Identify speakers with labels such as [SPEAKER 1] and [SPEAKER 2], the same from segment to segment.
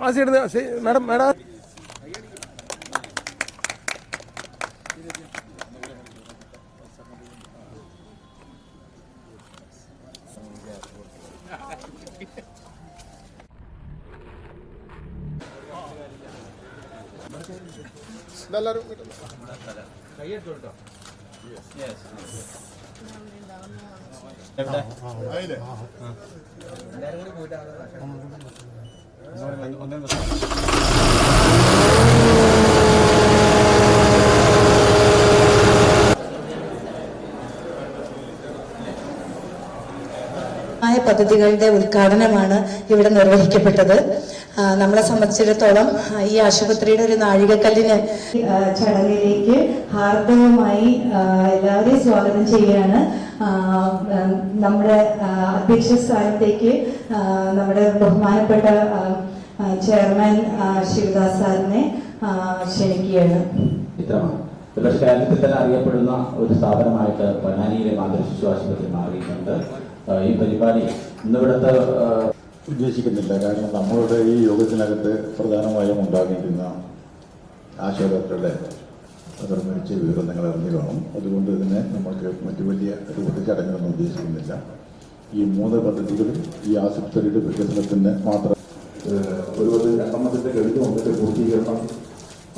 [SPEAKER 1] ஆசை எடுத்து madam madam ಎಲ್ಲರೂ
[SPEAKER 2] ಕೈ ಎಸ್ ಎಸ್ പദ്ധതികളുടെ ഉദ്ഘാടനമാണ് ഇവിടെ നിർവഹിക്കപ്പെട്ടത്. നമ്മളെ സംബന്ധിച്ചിടത്തോളം ഈ ആശുപത്രിയുടെ ഒരു നാഴികക്കല്ലിന് ചടങ്ങിലേക്ക് ഹാർദവമായി എല്ലാവരെയും സ്വാഗതം ചെയ്യുകയാണ്. നമ്മുടെ അധ്യക്ഷ സ്ഥാനത്തേക്ക് നമ്മുടെ ബഹുമാനപ്പെട്ട ചെയർമാൻ ശിവദാസ് സാറിനെ ക്ഷണിക്കുകയാണ്.
[SPEAKER 3] കേരളത്തിൽ തന്നെ അറിയപ്പെടുന്ന ഒരു സ്ഥാപനമായിട്ട് പൊന്നാനിയിലെ മാതൃശിശു ആശുപത്രി മാറിയിട്ടുണ്ട്. ഈ പരിപാടി ഇന്നിവിടുത്തെ
[SPEAKER 4] ഉദ്ദേശിക്കുന്നില്ല. കാരണം നമ്മളുടെ ഈ യോഗത്തിനകത്ത് പ്രധാനമായും ഉണ്ടാകിയിരിക്കുന്ന ആശോധനകളുടെ അവർ മരിച്ച വിവരം നിങ്ങൾ അറിഞ്ഞു കാണും. അതുകൊണ്ട് തന്നെ നമ്മൾക്ക് മറ്റു വലിയ രൂപത്തിൽ ചടങ്ങുകളൊന്നും ഉദ്ദേശിക്കുന്നില്ല. ഈ മൂന്ന് പദ്ധതികളും ഈ ആശുപത്രിയുടെ വികസനത്തിന് മാത്രം ഏഹ്, ഒരു രണ്ടെണ്ണത്തിന്റെ ഗണിതം അതിന്റെ പൂർത്തീകരണം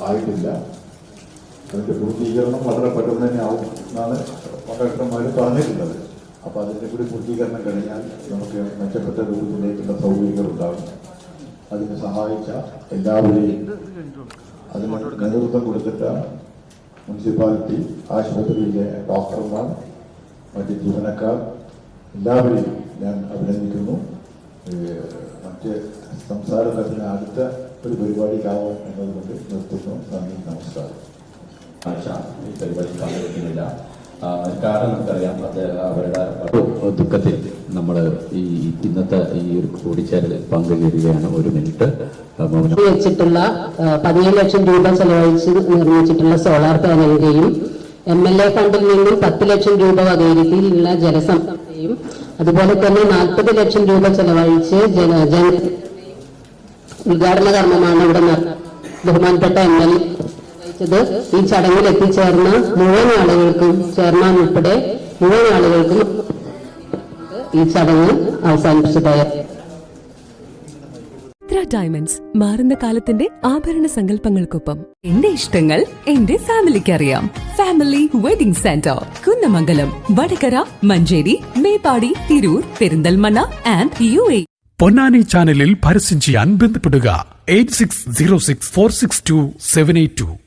[SPEAKER 4] ആയിട്ടില്ല. അതിന്റെ പൂർത്തീകരണം വളരെ പെട്ടെന്ന് തന്നെ ആവും എന്നാണ് കോൺട്രാക്ടർമാർ പറഞ്ഞിട്ടുള്ളത്. അപ്പോൾ അതിന്റെ കൂടി പൂർത്തീകരണം കഴിഞ്ഞാൽ നമുക്ക് മെച്ചപ്പെട്ട രൂപത്തിലേക്കുള്ള സൗകര്യങ്ങൾ ഉണ്ടാകും. അതിന് സഹായിച്ച എല്ലാവരെയും അതിന് നേതൃത്വം കൊടുത്തിട്ട മുനിസിപ്പാലിറ്റി ആശുപത്രിയിലെ ഡോക്ടർമാർ മറ്റ് ജീവനക്കാർ എല്ലാവരെയും ഞാൻ അഭിനന്ദിക്കുന്നു. മറ്റ് സംസാരത്തിന് അടുത്ത ഒരു പരിപാടിക്കാവും എന്നതുകൊണ്ട് നിർത്തുന്നു. നന്ദി നമസ്കാരം.
[SPEAKER 3] ആശ ഈ പരിപാടി പങ്കെടുക്കുന്നില്ല കാരണം നമുക്കറിയാം അത് അവരുടെ ദുഃഖത്തിൽ നമ്മൾ ഈ ഇന്നത്തെ ഈ ഒരു കൂടിച്ചേരൽ പങ്കുചേരുകയാണ് ഒരു മിനിറ്റ്. മൗനം.
[SPEAKER 5] വെച്ചിട്ടുള്ള പതിനേഴ് ലക്ഷം രൂപ ചെലവഴിച്ച് നിർമ്മിച്ചിട്ടുള്ള സോളാർ പാനലിന്റെയും എം എൽ എ ഫണ്ടിൽ നിന്നും പത്ത് ലക്ഷം രൂപ വകയിരുത്തിയുള്ള ജലസംസ്ഥയും അതുപോലെ തന്നെ നാൽപ്പത് ലക്ഷം രൂപ ചെലവഴിച്ച് ജന ജന ഉദ്ഘാടന കർമ്മമാണ് ഇവിടെ ബഹുമാനപ്പെട്ട എം എൽ നിർവഹിച്ചത് ഈ ചടങ്ങിൽ എത്തിച്ചേർന്ന മുഴുവൻ ആളുകൾക്കും ചെയർമാൻ ഉൾപ്പെടെ മുഴുവൻ ആളുകൾക്കും ഈ ചടങ്ങ് അവസാനിപ്പിച്ചതായി.
[SPEAKER 6] ഡയമണ്ട്സ് മാറുന്ന കാലത്തിന്റെ ആഭരണ സങ്കല്പങ്ങൾക്കൊപ്പം എന്റെ ഇഷ്ടങ്ങൾ എന്റെ ഫാമിലിക്ക് അറിയാം family wedding centre Kunnamangalam Vadakara Manjeri Meppadi Tirur Perinthalmanna and U A
[SPEAKER 7] Ponnani ചാനലിൽ പരസ്യം ചെയ്യാൻ ബന്ധപ്പെടുക. Eight six zero six four six two seven eight two.